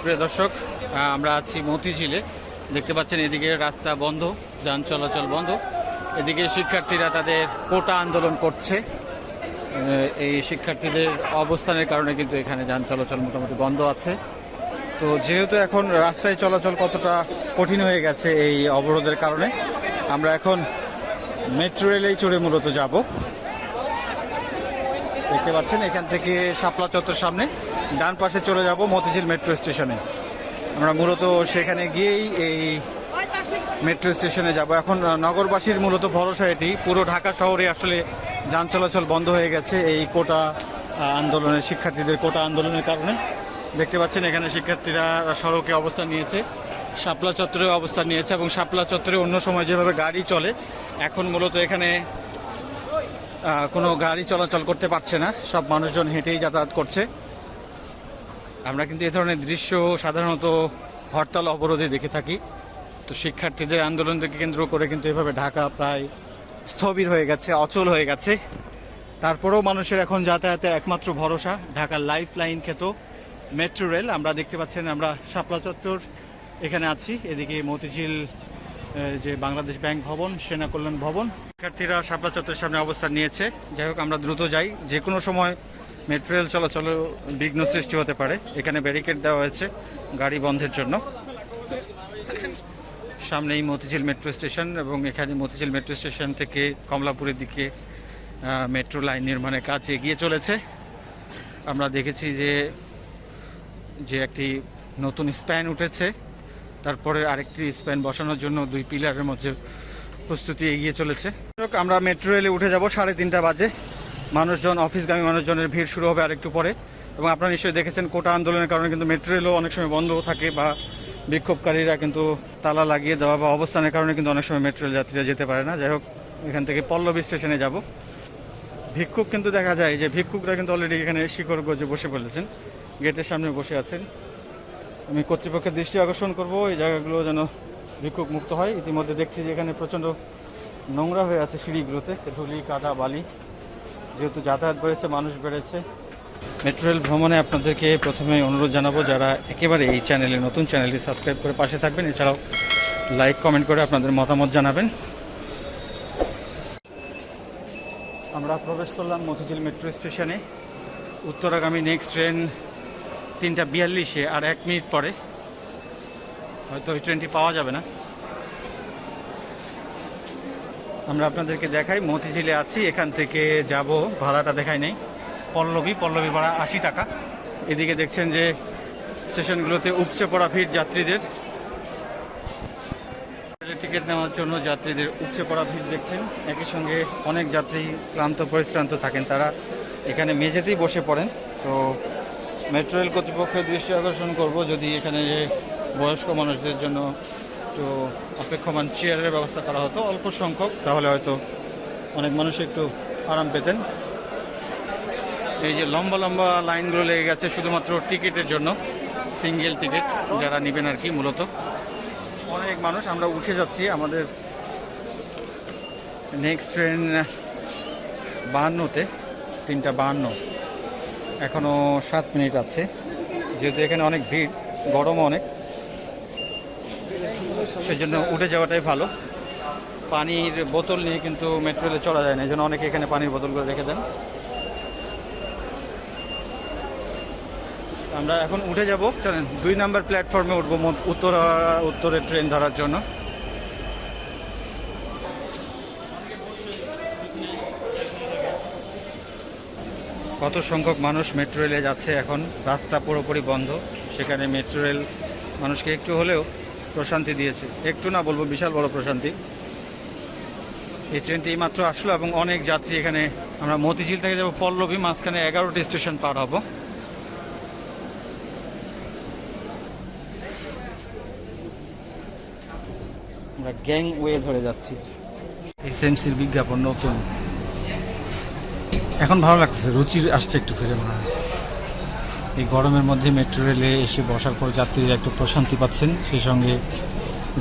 সুপ্রিয় দর্শক আমরা আছি মতিঝিলে। দেখতে পাচ্ছেন এদিকে রাস্তা বন্ধ, যান চলাচল বন্ধ। এদিকে শিক্ষার্থীরা তাদের কোটা আন্দোলন করছে। এই শিক্ষার্থীদের অবস্থানের কারণে কিন্তু এখানে যান চলাচল মোটামুটি বন্ধ আছে। তো যেহেতু এখন রাস্তায় চলাচল কতটা কঠিন হয়ে গেছে এই অবরোধের কারণে, আমরা এখন মেট্রো রেলেই চড়ে মূলত যাব। দেখতে পাচ্ছেন, এখান থেকে শাপলা চত্বর সামনে। ডান পাশে চলে যাব মতিঝিল মেট্রো স্টেশনে। আমরা মূলত সেখানে গিয়েই এই মেট্রো স্টেশনে যাব। এখন নগরবাসীর মূলত ভরসা এটি। পুরো ঢাকা শহরে আসলে যান চলাচল বন্ধ হয়ে গেছে এই কোটা আন্দোলনের শিক্ষার্থীদের কোটা আন্দোলনের কারণে। দেখতে পাচ্ছেন, এখানে শিক্ষার্থীরা সড়কে অবস্থান নিয়েছে, শাপলা চত্বরে অবস্থান নিয়েছে এবং শাপলা চত্বরে অন্য সময় যেভাবে গাড়ি চলে, এখন মূলত এখানে কোনো গাড়ি চলাচল করতে পারছে না। সব মানুষজন হেঁটেই যাতায়াত করছে। আমরা কিন্তু এ ধরনের দৃশ্য সাধারণত হরতাল অবরোধে দেখে থাকি। তো শিক্ষার্থীদের আন্দোলনকে কেন্দ্র করে কিন্তু এভাবে ঢাকা প্রায় স্থবির হয়ে গেছে, অচল হয়ে গেছে। তারপরেও মানুষের এখন যাতায়াতে একমাত্র ভরসা ঢাকার লাইফ লাইন খেত মেট্রো রেল। আমরা দেখতে পাচ্ছেন, আমরা শাপলা চত্বর এখানে আছি। এদিকে মতিঝিল যে বাংলাদেশ ব্যাংক ভবন, সেনা কল্যাণ ভবন। শিক্ষার্থীরা শাপলা চত্বরের সামনে অবস্থান নিয়েছে। যাই হোক, আমরা দ্রুত যাই। যে কোনো সময় মেট্রো রেল চলাচলে বিঘ্ন সৃষ্টি হতে পারে। এখানে ব্যারিকেড দেওয়া হয়েছে গাড়ি বন্ধের জন্য। সামনেই মতিঝিল মেট্রো স্টেশন এবং এখানে মতিঝিল মেট্রো স্টেশন থেকে কমলাপুরের দিকে মেট্রো লাইন নির্মাণের কাজ এগিয়ে চলেছে। আমরা দেখেছি যে যে একটি নতুন স্প্যান উঠেছে। তারপরে আরেকটি স্প্যান বসানোর জন্য দুই পিলারের মধ্যে প্রস্তুতি এগিয়ে চলেছে। আমরা মেট্রো রেলে উঠে যাব, সাড়ে তিনটা বাজে। মানুষজন, অফিসগামী মানুষজনের ভিড় শুরু হবে আরেকটু পরে। এবং আপনারা নিশ্চয়ই দেখেছেন, কোটা আন্দোলনের কারণে কিন্তু মেট্রো রেলও অনেক সময় বন্ধ থাকে বা বিক্ষোভকারীরা কিন্তু তালা লাগিয়ে দেওয়া বা অবস্থানের কারণে কিন্তু অনেক সময় মেট্রো যাত্রীরা যেতে পারে না। যাই হোক, এখান থেকে পল্লবী স্টেশনে যাব। ভিক্ষুক কিন্তু দেখা যায় যে, ভিক্ষুকরা কিন্তু অলরেডি এখানে শিকড় গজে বসে পড়েছেন। গেটের সামনে বসে আছেন। আমি কর্তৃপক্ষের দৃষ্টি আকর্ষণ করব, এই জায়গাগুলো যেন ভিক্ষুক মুক্ত হয়। ইতিমধ্যে দেখছি যে এখানে প্রচণ্ড নোংরা হয়ে আছে সিঁড়িগুলোতে, ধুলি, কাদা, বালি। যেহেতু যাতায়াত বেড়েছে, মানুষ বেড়েছে। মেট্রো রেল ভ্রমণে আপনাদেরকে প্রথমে অনুরোধ জানাব, যারা একেবারে এই চ্যানেলে, নতুন চ্যানেলটি সাবস্ক্রাইব করে পাশে থাকবেন, এছাড়াও লাইক, কমেন্ট করে আপনাদের মতামত জানাবেন। আমরা প্রবেশ করলাম মতিঝিল মেট্রো স্টেশনে। উত্তরাগামী নেক্সট ট্রেন তিনটা বিয়াল্লিশে আর এক মিনিট পরে। হয়তো ওই ট্রেনটি পাওয়া যাবে না। আমরা আপনাদেরকে দেখাই, মতিঝিলে আছি, এখান থেকে যাব, ভাড়াটা দেখাই নেই। পল্লবী পল্লবী ভাড়া আশি টাকা। এদিকে দেখছেন যে স্টেশনগুলোতে উপচে পড়া ভিড় যাত্রীদের। টিকিট নেওয়ার জন্য যাত্রীদের উপচে পড়া ভিড় দেখছেন। একই সঙ্গে অনেক যাত্রী ক্লান্ত, পরিশ্রান্ত থাকেন। তারা এখানে মেঝেতেই বসে পড়েন। তো মেট্রো রেল কর্তৃপক্ষের দৃষ্টি আকর্ষণ করব যদি এখানে যে বয়স্ক মানুষদের জন্য একটু অপেক্ষমান চেয়ারের ব্যবস্থা করা হতো, অল্প সংখ্যক, তাহলে হয়তো অনেক মানুষ একটু আরাম পেতেন। এই যে লম্বা লম্বা লাইনগুলো লেগে গেছে শুধুমাত্র টিকিটের জন্য সিঙ্গেল টিকিট যারা নেবেন আর কি মূলত। অনেক মানুষ, আমরা উঠে যাচ্ছি আমাদের নেক্সট ট্রেন বাহান্নতে, তিনটা বাহান্ন। এখনও সাত মিনিট আছে। যেহেতু এখানে অনেক ভিড়, গরমও অনেক। সেই জন্য উঠে যাওয়াটাই ভালো। পানির বোতল নিয়ে কিন্তু মেট্রো রেলে চলা যায় না এই জন্য অনেকে এখানে পানির বোতলগুলো রেখে দেন। আমরা এখন উঠে যাব। চলেন, দুই নাম্বার প্ল্যাটফর্মে উঠবো উত্তরা উত্তরের ট্রেন ধরার জন্য। কত সংখ্যক মানুষ মেট্রো রেলে যাচ্ছে এখন? রাস্তা পুরোপুরি বন্ধ। সেখানে মেট্রো রেল মানুষকে একটু হলেও প্রশান্তি দিয়েছে। একটু না বলব, বিশাল বড় প্রশান্তি। এই ট্রেনটি মাত্র আসলো এবং অনেক যাত্রী এখানে। আমরা মতিঝিল থেকে যাব পল্লবী, মাঝখানে এগারোটি স্টেশন পার হব। আমরা গ্যাং ওয়ে ধরে যাচ্ছি। এসএমসির বিজ্ঞাপন নতুন। এখন ভালো লাগতেছে, রুচি আসছে একটু ফিরে মনে হয়। এই গরমের মধ্যে মেট্রো রেলে এসে বসার পর যাত্রীরা একটু প্রশান্তি পাচ্ছেন, সেই সঙ্গে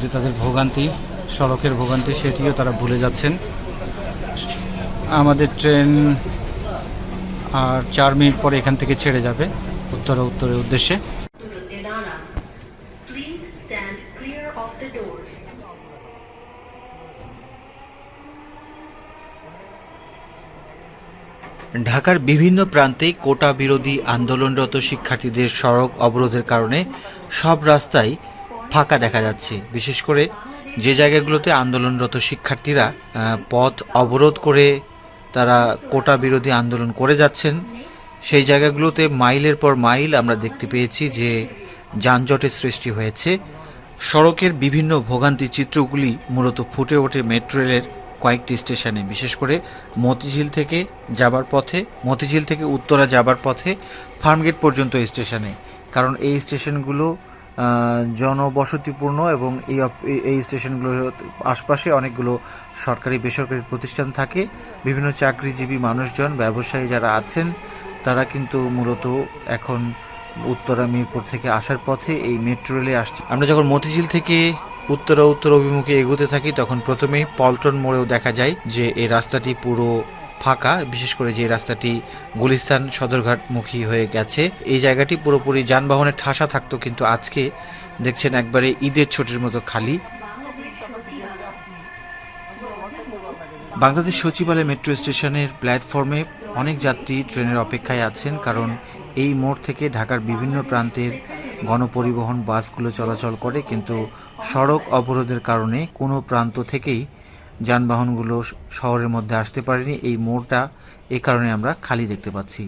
যে তাদের ভোগান্তি, সড়কের ভোগান্তি, সেটিও তারা ভুলে যাচ্ছেন। আমাদের ট্রেন আর চার মিনিট পরে এখান থেকে ছেড়ে যাবে উত্তর উত্তরের উদ্দেশ্যে। ঢাকার বিভিন্ন প্রান্তে কোটা বিরোধী আন্দোলনরত শিক্ষার্থীদের সড়ক অবরোধের কারণে সব রাস্তায় ফাঁকা দেখা যাচ্ছে। বিশেষ করে যে জায়গাগুলোতে আন্দোলনরত শিক্ষার্থীরা পথ অবরোধ করে তারা কোটা বিরোধী আন্দোলন করে যাচ্ছেন, সেই জায়গাগুলোতে মাইলের পর মাইল আমরা দেখতে পেয়েছি যে যানজটের সৃষ্টি হয়েছে। সড়কের বিভিন্ন ভোগান্তি চিত্রগুলি মূলত ফুটে ওঠে মেট্রো রেলের কয়েকটি স্টেশনে, বিশেষ করে মতিঝিল থেকে যাবার পথে, মতিঝিল থেকে উত্তরা যাবার পথে ফার্মগেট পর্যন্ত স্টেশনে। কারণ এই স্টেশনগুলো জনবসতিপূর্ণ এবং এই এই- এই স্টেশনগুলোর আশপাশে অনেকগুলো সরকারি বেসরকারি প্রতিষ্ঠান থাকে। বিভিন্ন চাকরিজীবী মানুষজন, ব্যবসায়ী যারা আছেন, তারা কিন্তু মূলত এখন উত্তরা মিরপুর থেকে আসার পথে এই মেট্রো রেলে আসছে। আমরা যখন মতিঝিল থেকে উত্তরা উত্তর অভিমুখে এগোতে থাকি, তখন প্রথমেই পল্টন মোড়েও দেখা যায় যে এই রাস্তাটি পুরো ফাঁকা, বিশেষ করে যে রাস্তাটি গুলিস্তান সদরঘাটমুখী হয়ে গেছে। এই জায়গাটি পুরোপুরি যানবাহনের ঠাসা থাকতো, কিন্তু আজকে দেখছেন একবারে ঈদের ছুটির মতো খালি। বাংলাদেশ সচিবালয় মেট্রো স্টেশনের প্ল্যাটফর্মে অনেক যাত্রী ট্রেনের অপেক্ষায় আছেন, কারণ এই মোড় থেকে ঢাকার বিভিন্ন প্রান্তের গণপরিবহন বাসগুলো চলাচল করে, কিন্তু সড়ক অবরোধের কারণে কোনো প্রান্ত থেকেই যানবাহনগুলো শহরের মধ্যে আসতে পারেনি। এই মোড়টা এ কারণে আমরা খালি দেখতে পাচ্ছি।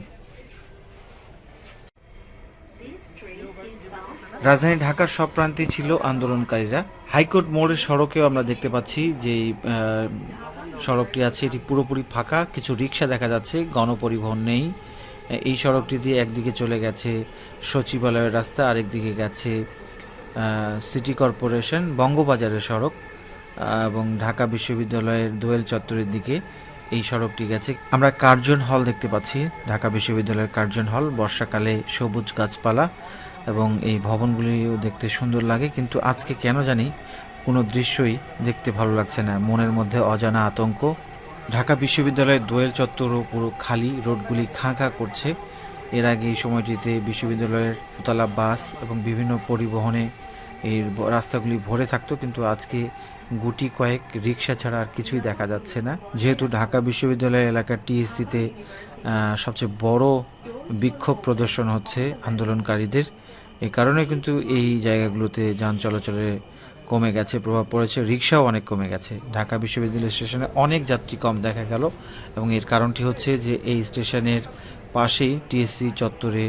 রাজধানী ঢাকার সব প্রান্তে ছিল আন্দোলনকারীরা। হাইকোর্ট মোড়ের সড়কেও আমরা দেখতে পাচ্ছি যে সড়কটি আছে, এটি পুরোপুরি ফাঁকা, কিছু রিক্সা দেখা যাচ্ছে, গণপরিবহন নেই। এই সড়কটি দিয়ে একদিকে চলে গেছে সচিবালয়ের রাস্তা, আরেকদিকে গেছে সিটি কর্পোরেশন, বঙ্গবাজারের সড়ক এবং ঢাকা বিশ্ববিদ্যালয়ের দোয়েল চত্বরের দিকে এই সড়কটি গেছে। আমরা কার্জন হল দেখতে পাচ্ছি, ঢাকা বিশ্ববিদ্যালয়ের কার্জন হল, বর্ষাকালে সবুজ গাছপালা, এবং এই ভবনগুলিও দেখতে সুন্দর লাগে, কিন্তু আজকে কেন জানি কোনো দৃশ্যই দেখতে ভালো লাগছে না। মনের মধ্যে অজানা আতঙ্ক। ঢাকা বিশ্ববিদ্যালয়ের দোয়েল চত্বরও পুরো খালি, রোডগুলি খাঁ খাঁ করছে। এর আগে এই সময়টিতে বিশ্ববিদ্যালয়ের দোতলা বাস এবং বিভিন্ন পরিবহনে এই রাস্তাগুলি ভরে থাকতো, কিন্তু আজকে গুটি কয়েক রিক্সা ছাড়া আর কিছুই দেখা যাচ্ছে না। যেহেতু ঢাকা বিশ্ববিদ্যালয় এলাকার টিএসসিতে সবচেয়ে বড় বিক্ষোভ প্রদর্শন হচ্ছে আন্দোলনকারীদের। এ কারণে কিন্তু এই জায়গাগুলোতে যান চলাচলে কমে গেছে, প্রভাব পড়েছে রিক্সাও অনেক কমে গেছে। ঢাকা বিশ্ববিদ্যালয় স্টেশনে অনেক যাত্রী কম দেখা গেল এবং এর কারণটি হচ্ছে যে এই স্টেশনের পাশেই টিএসসি চত্বরে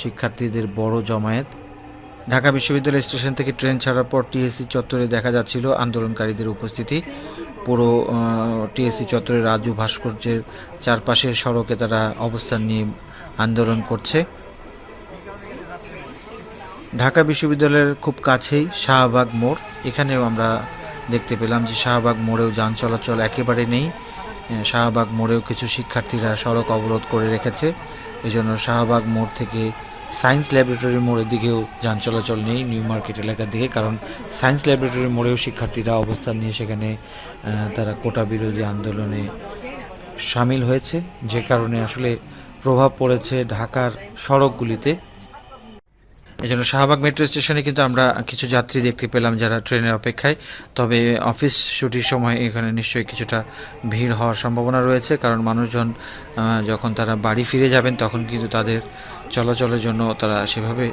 শিক্ষার্থীদের বড় জমায়েত। ঢাকা বিশ্ববিদ্যালয় স্টেশন থেকে ট্রেন ছাড়ার পর টিএসসি চত্বরে দেখা যাচ্ছিল আন্দোলনকারীদের উপস্থিতি। পুরো টিএসসি চত্বরে রাজু ভাস্কর্যের চারপাশের সড়কে তারা অবস্থান নিয়ে আন্দোলন করছে। ঢাকা বিশ্ববিদ্যালয়ের খুব কাছেই শাহবাগ মোড়। এখানেও আমরা দেখতে পেলাম যে শাহবাগ মোড়েও যান চলাচল একেবারে নেই। শাহবাগ মোড়েও কিছু শিক্ষার্থীরা সড়ক অবরোধ করে রেখেছে। এজন্য শাহবাগ মোড় থেকে সায়েন্স ল্যাবরেটরি মোড়ের দিকেও যান চলাচল নেই নিউ মার্কেট এলাকার দিকে, কারণ সায়েন্স ল্যাবরেটরি মোড়েও শিক্ষার্থীরা অবস্থান নিয়ে সেখানে তারা কোটা বিরোধী আন্দোলনে সামিল হয়েছে। যে কারণে আসলে প্রভাব পড়েছে ঢাকার সড়কগুলিতে। এজন্য শাহবাগ মেট্রো স্টেশনে কিন্তু আমরা কিছু যাত্রী দেখতে পেলাম যারা ট্রেনের অপেক্ষায়। তবে অফিস ছুটির সময় এখানে নিশ্চয়ই কিছুটা ভিড় হওয়ার সম্ভাবনা রয়েছে, কারণ মানুষজন যখন তারা বাড়ি ফিরে যাবেন তখন কিন্তু তাদের চলাচলের জন্য তারা সেভাবে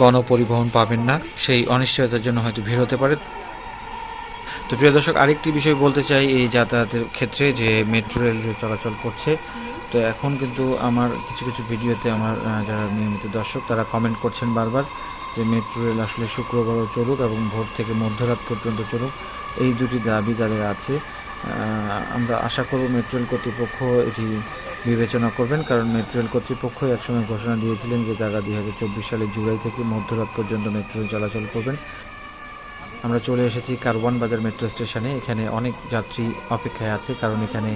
গণপরিবহন পাবেন না। সেই অনিশ্চয়তার জন্য হয়তো ভিড় হতে পারে। তো প্রিয় দর্শক, আরেকটি বিষয় বলতে চাই, এই যাতায়াতের ক্ষেত্রে যে মেট্রো রেল চলাচল করছে তো এখন কিন্তু আমার কিছু কিছু ভিডিওতে আমার যারা নিয়মিত দর্শক, তারা কমেন্ট করছেন বারবার যে মেট্রো রেল আসলে শুক্রবারও চলুক এবং ভোর থেকে মধ্যরাত পর্যন্ত চলুক। এই দুটি দাবি তাদের আছে। আমরা আশা করব মেট্রো রেল কর্তৃপক্ষ এটি বিবেচনা করবেন, কারণ মেট্রো রেল কর্তৃপক্ষ একসময় ঘোষণা দিয়েছিলেন যে তারা দুই হাজার চব্বিশ সালের জুলাই থেকে মধ্যরাত পর্যন্ত মেট্রো রেল চলাচল করবেন। আমরা চলে এসেছি কারওয়ান বাজার মেট্রো স্টেশনে এখানে অনেক যাত্রী অপেক্ষায় আছে, কারণ এখানে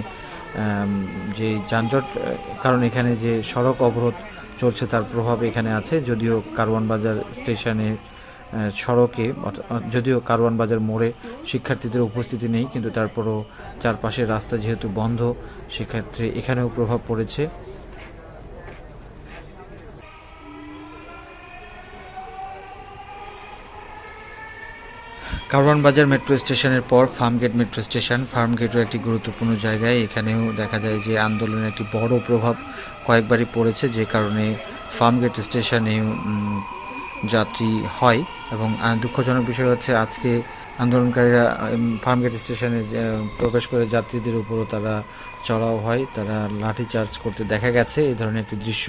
যে যানজট কারণ এখানে যে সড়ক অবরোধ চলছে তার প্রভাব এখানে আছে, যদিও কারওয়ান বাজার স্টেশনে সড়কে যদিও কারওয়ান বাজার মোড়ে শিক্ষার্থীদের উপস্থিতি নেই, কিন্তু তারপরও চারপাশের রাস্তা যেহেতু বন্ধ, সেক্ষেত্রে এখানেও প্রভাব পড়েছে। কারওয়ান বাজার মেট্রো স্টেশনের পর ফার্মগেট মেট্রো স্টেশন। ফার্মগেটও একটি গুরুত্বপূর্ণ জায়গায়। এখানেও দেখা যায় যে আন্দোলনের একটি বড় প্রভাব কয়েকবারই পড়েছে, যে কারণে ফার্মগেট স্টেশনেও যাত্রী হয়। এবং দুঃখজনক বিষয় হচ্ছে, আজকে আন্দোলনকারীরা ফার্মগেট স্টেশনে প্রবেশ করে যাত্রীদের উপরও তারা চড়াও হয়, তারা লাঠি চার্জ করতে দেখা গেছে। এই ধরনের একটি দৃশ্য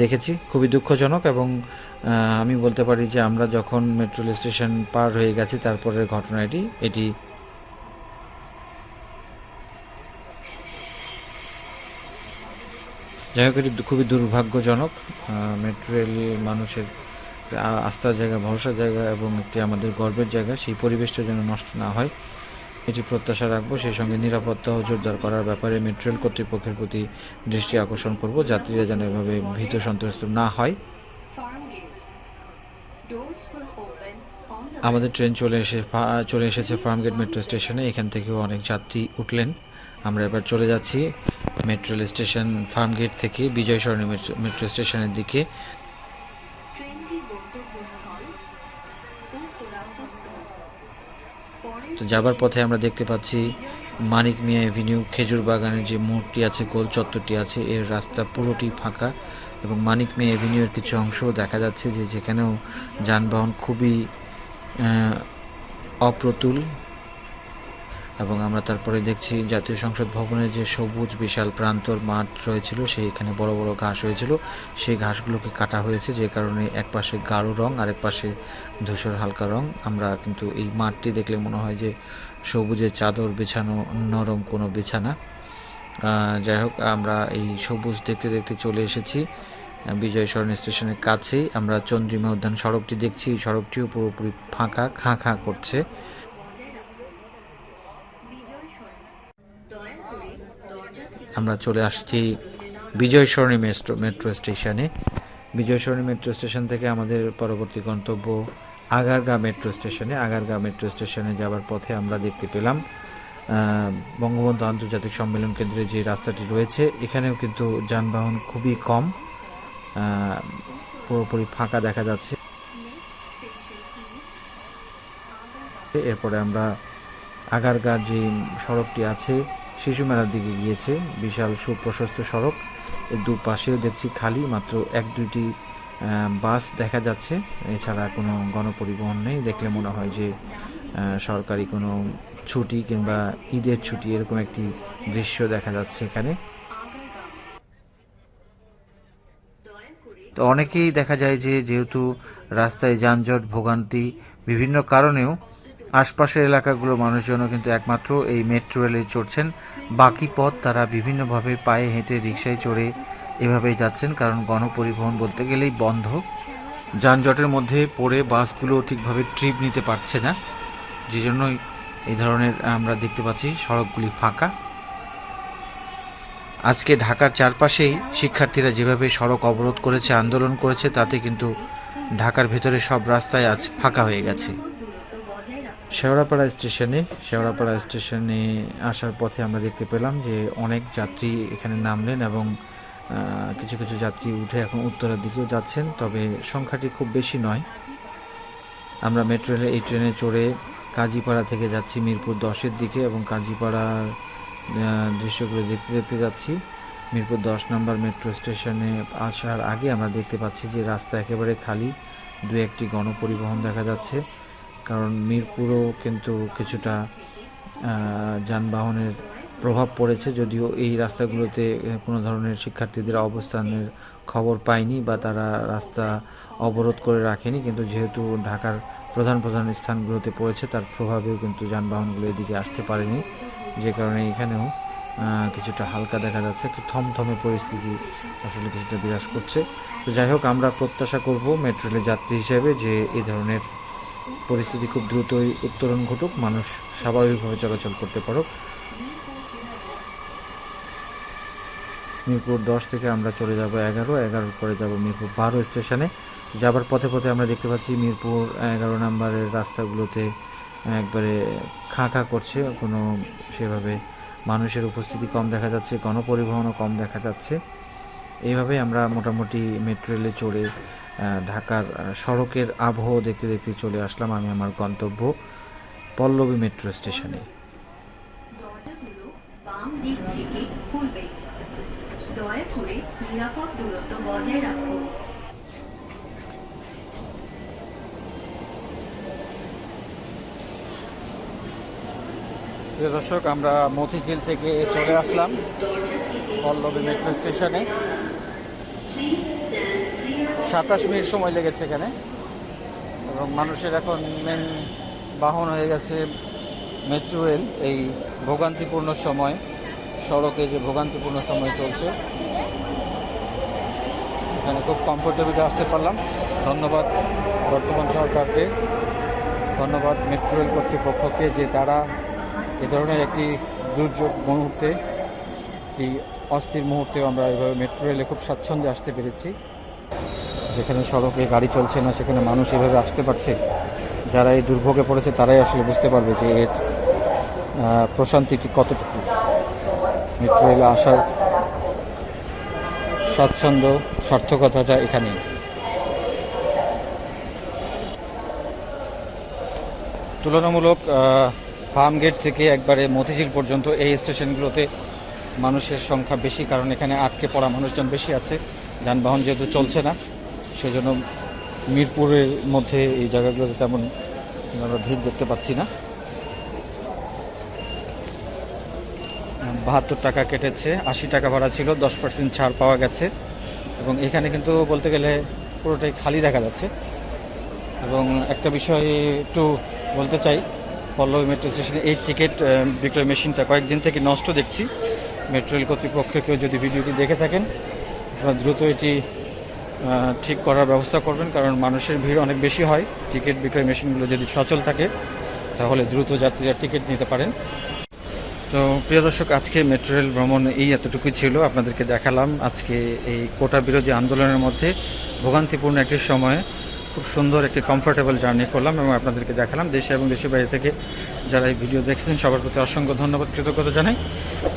দেখেছি। খুবই দুঃখজনক এবং আমি বলতে পারি যে আমরা যখন মেট্রো স্টেশন পার হয়ে গেছি, তারপরের ঘটনা এটি এটি যাই হোক, এটি খুবই দুর্ভাগ্যজনক। মেট্রো রেল মানুষের আস্থার জায়গা, ভরসার জায়গা এবং একটি আমাদের গর্বের জায়গা, সেই পরিবেশটা যেন নষ্ট না হয়। এটি প্রত্যাশা রাখব, সেই সঙ্গে নিরাপত্তা জোরদার করার ব্যাপারে মেট্রো রেল কর্তৃপক্ষের প্রতি দৃষ্টি আকর্ষণ করব, যাত্রীরা যেন এভাবে ভীত সন্ত্রস্ত না হয়। আমাদের ট্রেন চলে এসে চলে এসেছে ফার্মগেট মেট্রো স্টেশনে, এখান থেকেও অনেক যাত্রী উঠলেন। আমরা এবার চলে যাচ্ছি মেট্রো স্টেশন ফার্মগেট থেকে বিজয় সরণি মেট্রো স্টেশনের দিকে। তো যাবার পথে আমরা দেখতে পাচ্ছি মানিক মিয়া এভিনিউ খেজুর বাগানের যে মোড়টি আছে, গোল চত্বরটি আছে, এর রাস্তা পুরোটি ফাঁকা এবং মানিক মিয়া এভিনিউয়ের কিছু অংশও দেখা যাচ্ছে যে যেখানেও যানবাহন খুবই অপ্রতুল। এবং আমরা তারপরে দেখছি জাতীয় সংসদ ভবনের যে সবুজ বিশাল প্রান্তর মাঠ রয়েছিল, সেইখানে বড় বড় ঘাস হয়েছিল। সেই ঘাসগুলোকে কাটা হয়েছে যে কারণে এক পাশে গাঢ় রং আরেক পাশে ধূসর হালকা রং। আমরা কিন্তু এই মাঠটি দেখলে মনে হয় যে সবুজের চাদর বিছানো নরম কোনো বিছানা। যাই হোক, আমরা এই সবুজ দেখতে দেখতে চলে এসেছি বিজয় সরণি স্টেশনের কাছেই। আমরা চন্দ্রিমা উদ্যান সড়কটি দেখছি, এই সড়কটিও পুরোপুরি ফাঁকা, খাঁ খাঁ করছে। আমরা চলে আসছি বিজয় মেট্রো মেট্রো স্টেশনে। বিজয় মেট্রো স্টেশন থেকে আমাদের পরবর্তী গন্তব্য আগারগা মেট্রো স্টেশনে। আগারগা মেট্রো স্টেশনে যাওয়ার পথে আমরা দেখতে পেলাম বঙ্গবন্ধু আন্তর্জাতিক সম্মেলন কেন্দ্রে যে রাস্তাটি রয়েছে, এখানেও কিন্তু যানবাহন খুবই কম পুরোপুরি ফাঁকা দেখা যাচ্ছে। এরপরে আমরা আগারগার যে সড়কটি আছে শিশু মেলার দিকে গিয়েছে বিশাল সুপ্রশস্ত সড়ক। এর দুপাশেও দেখছি খালি, মাত্র এক দুইটি বাস দেখা যাচ্ছে। এছাড়া কোনো গণপরিবহন নেই। দেখলে মনে হয় যে সরকারি কোনো ছুটি কিংবা ঈদের ছুটি এরকম একটি দৃশ্য দেখা যাচ্ছে এখানে। তো অনেকেই দেখা যায় যে, যেহেতু রাস্তায় যানজট, ভোগান্তি বিভিন্ন কারণেও আশপাশের এলাকাগুলো মানুষজনও কিন্তু একমাত্র এই মেট্রো রেলে চড়ছেন। বাকি পথ তারা বিভিন্নভাবে পায়ে হেঁটে রিক্সায় চড়ে এভাবেই যাচ্ছেন, কারণ গণপরিবহন বলতে গেলেই বন্ধ। যানজটের মধ্যে পড়ে বাসগুলো ঠিকভাবে ট্রিপ নিতে পারছে না। যে জন্যই এই ধরনের আমরা দেখতে পাচ্ছি, সড়কগুলি ফাঁকা। আজকে ঢাকার চারপাশেই শিক্ষার্থীরা যেভাবে সড়ক অবরোধ করেছে, আন্দোলন করেছে, তাতে কিন্তু ঢাকার ভেতরে সব রাস্তায় আজ ফাঁকা হয়ে গেছে। শেওড়াপাড়া স্টেশনে শেওড়াপাড়া স্টেশনে আসার পথে আমরা দেখতে পেলাম যে অনেক যাত্রী এখানে নামলেন এবং কিছু কিছু যাত্রী উঠে এখন উত্তরের দিকেও যাচ্ছেন, তবে সংখ্যাটি খুব বেশি নয়। আমরা মেট্রো এই ট্রেনে চড়ে কাজীপাড়া থেকে যাচ্ছি মিরপুর দশের দিকে এবং কাজীপাড়ার দৃশ্যগুলো দেখতে দেখতে যাচ্ছি। মিরপুর দশ নম্বর মেট্রো স্টেশনে আসার আগে আমরা দেখতে পাচ্ছি যে রাস্তা একেবারে খালি দু একটি গণপরিবহন দেখা যাচ্ছে। কারণ মিরপুরও কিন্তু কিছুটা যানবাহনের প্রভাব পড়েছে যদিও এই রাস্তাগুলোতে কোনো ধরনের শিক্ষার্থীদের অবস্থানের খবর পায়নি বা তারা রাস্তা অবরোধ করে রাখেনি। কিন্তু যেহেতু ঢাকার প্রধান প্রধান স্থানগুলোতে পড়েছে, তার প্রভাবেও কিন্তু যানবাহনগুলো এদিকে আসতে পারেনি। যে কারণে এখানেও কিছুটা হালকা দেখা যাচ্ছে। একটু থমথমে পরিস্থিতি আসলে কিছুটা বিরাজ করছে। তো যাই হোক, আমরা প্রত্যাশা করব মেট্রো রেলের যাত্রী হিসেবে যে এই ধরনের পরিস্থিতি খুব দ্রুতই উত্তরণ ঘটুক, মানুষ স্বাভাবিকভাবে চলাচল করতে পারুক। মিরপুর দশ থেকে আমরা চলে যাব এগারো, এগারোর পরে যাব মিরপুর বারো স্টেশনে। যাবার পথে পথে আমরা দেখতে পাচ্ছি মিরপুর এগারো নম্বরের রাস্তাগুলোতে একবারে খাঁ খাঁ করছে, কোনো সেভাবে মানুষের উপস্থিতি কম দেখা যাচ্ছে, গণপরিবহনও কম দেখা যাচ্ছে। এইভাবে আমরা মোটামুটি মেট্রো রেলে চড়ে ঢাকার সড়কের আবহ দেখতে দেখতে চলে আসলাম আমি আমার গন্তব্য পল্লবী মেট্রো স্টেশনে। প্রিয় দর্শক আমরা মতিঝিল থেকে চলে আসলাম পল্লবী মেট্রো স্টেশনে। সাতাশ মিনিট সময় লেগেছে এখানে। এবং মানুষের এখন মেন বাহন হয়ে গেছে মেট্রো রেল এই ভোগান্তিপূর্ণ সময়, সড়কে যে ভোগান্তিপূর্ণ সময় চলছে। এখানে খুব কমফোর্টেবলি আসতে পারলাম। ধন্যবাদ বর্তমান সরকারকে। ধন্যবাদ মেট্রো রেল কর্তৃপক্ষকে যে তারা এ ধরনের একটি দুর্যোগ মুহূর্তে, এই অস্থির মুহূর্তে আমরা এভাবে মেট্রো রেলে খুব স্বাচ্ছন্দ্যে আসতে পেরেছি। যেখানে সড়কে গাড়ি চলছে না, সেখানে মানুষ এভাবে আসতে পারছে? যারা এই দুর্ভোগে পড়েছে, তারাই আসলে বুঝতে পারবে যে এর প্রশান্তিটি কতটুকু? মেট্রো রেলে আসার স্বাচ্ছন্দ্য, সার্থকতাটা এখানেই। তুলনামূলক ফার্ম গেট থেকে একবারে মতিঝিল পর্যন্ত এই স্টেশনগুলোতে মানুষের সংখ্যা বেশি, কারণ এখানে আটকে পড়া মানুষজন বেশি আছে। যানবাহন যেহেতু চলছে না সেজন্য মিরপুরের মধ্যে এই জায়গাগুলোতে তেমন আমরা ভিড় দেখতে পাচ্ছি না। বাহাত্তর টাকা কেটেছে, আশি টাকা ভাড়া ছিল, দশ পার্সেন্ট ছাড় পাওয়া গেছে এবং এখানে কিন্তু বলতে গেলে পুরোটাই খালি দেখা যাচ্ছে। এবং একটা বিষয় একটু বলতে চাই, পল্লবী মেট্রো স্টেশনে এই টিকিট বিক্রয় মেশিনটা কয়েকদিন থেকে নষ্ট দেখছি। মেট্রো রেল কর্তৃপক্ষ কেউ যদি ভিডিওটি দেখে থাকেন দ্রুত এটি ঠিক করার ব্যবস্থা করবেন, কারণ মানুষের ভিড় অনেক বেশি হয়। টিকিট বিক্রয় মেশিনগুলো যদি সচল থাকে, তাহলে দ্রুত যাত্রীরা টিকিট নিতে পারেন। তো প্রিয় দর্শক, আজকে মেট্রো রেল ভ্রমণ এই এতটুকুই ছিল, আপনাদেরকে দেখালাম। আজকে এই কোটা বিরোধী আন্দোলনের মধ্যে ভোগান্তিপূর্ণ একটি সময়ে খুব সুন্দর একটি কমফোর্টেবল জার্নি করলাম এবং আপনাদেরকে দেখালাম দেশে এবং দেশের বাইরে থেকে যারা এই ভিডিও দেখেছেন, সবার প্রতি অসংখ্য ধন্যবাদ, কৃতজ্ঞতা জানাই।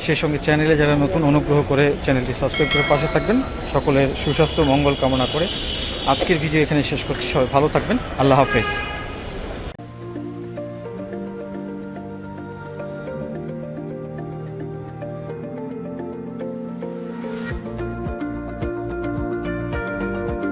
সেই সঙ্গে চ্যানেলে যারা নতুন, অনুগ্রহ করে চ্যানেলটি সাবস্ক্রাইব করে পাশে থাকবেন। সকলের সুস্বাস্থ্য, মঙ্গল কামনা করে আজকের ভিডিও এখানে শেষ করছি। সবাই ভালো থাকবেন। আল্লাহ হাফেজ।